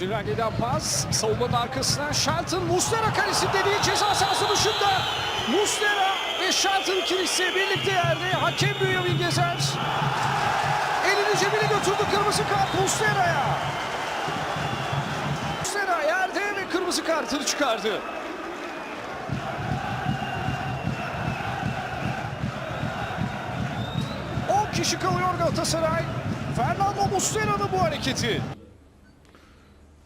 Cengage'den pas, savunmanın arkasına Shelton, Muslera kalesi dediği ceza sahası dışında. Muslera ve Shelton ikilisi birlikte yerde. Hakem Bünyamin Gezer. Elini cebine götürdü kırmızı kart Muslera'ya. Muslera yerde ve kırmızı kartını çıkardı. Kişi kalıyor Galatasaray. Fernando Muslera'nın bu hareketi.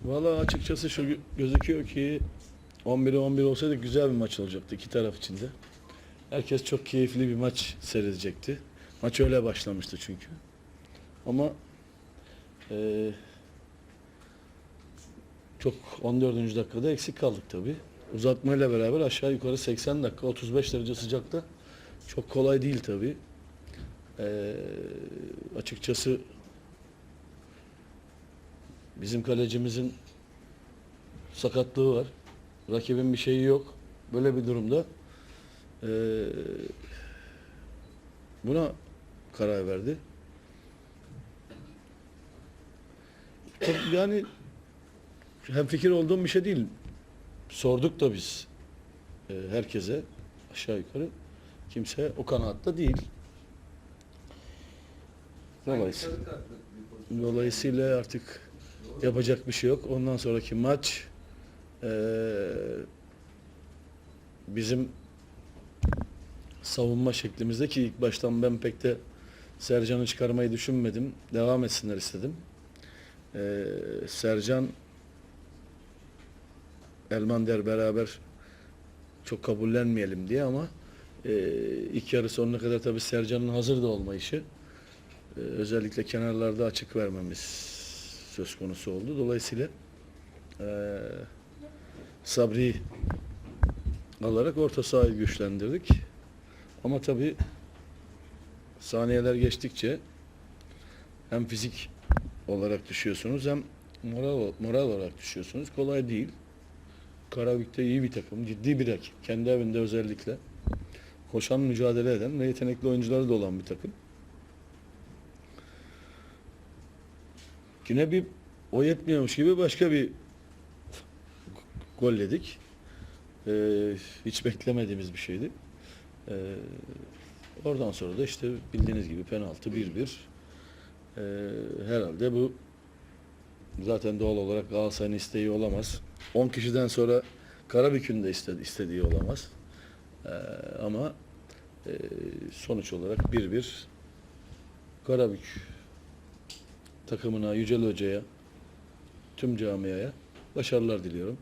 Valla açıkçası şu gö- gözüküyor ki 11'e 11 olsaydı güzel bir maç olacaktı iki taraf için de. Herkes çok keyifli bir maç seyredecekti. Maç öyle başlamıştı çünkü. Ama eee, çok 14. dakikada eksik kaldık tabii. Uzatmayla beraber aşağı yukarı 80 dakika 35 derece sıcakta çok kolay değil tabii. Eee, açıkçası Bizim kalecimizin sakatlığı var. Rakibin bir şeyi yok. Böyle bir durumda eee, buna karar verdi. Yani hem fikir olduğum bir şey değil. Sorduk da biz eee, herkese aşağı yukarı. Kimse o kanaatta değil. Dolayısıyla, dolayısıyla artık yapacak bir şey yok. Ondan sonraki maç eee, bizim savunma şeklimizde ki ilk baştan ben pek de Sercan'ı çıkarmayı düşünmedim. Devam etsinler istedim. Eee, Sercan Elmander beraber çok kabullenmeyelim diye ama eee ilk yarı sonuna kadar tabii Sercan'ın hazır da olmayışı eee, özellikle kenarlarda açık vermemiz söz konusu oldu. Dolayısıyla eee Sabri alarak orta sahayı güçlendirdik. Ama tabii saniyeler geçtikçe hem fizik olarak düşüyorsunuz hem moral, moral olarak düşüyorsunuz. Kolay değil. Karabük de iyi bir takım. Ciddi bir rakip. Kendi evinde özellikle. Koşan mücadele eden ve yetenekli oyuncuları da olan bir takım. Yine bir o yetmiyormuş gibi başka bir gol yedik. Ee, hiç beklemediğimiz bir şeydi. Ee, oradan sonra da işte bildiğiniz gibi penaltı 1-1. Ee, herhalde bu zaten doğal olarak Galatasaray'ın isteği olamaz. 10 kişiden sonra Karabük'ün de istedi, istediği olamaz. Ee, ama e, sonuç olarak 1-1 Karabük takımına, Yücel Hoca'ya, tüm camiaya başarılar diliyorum.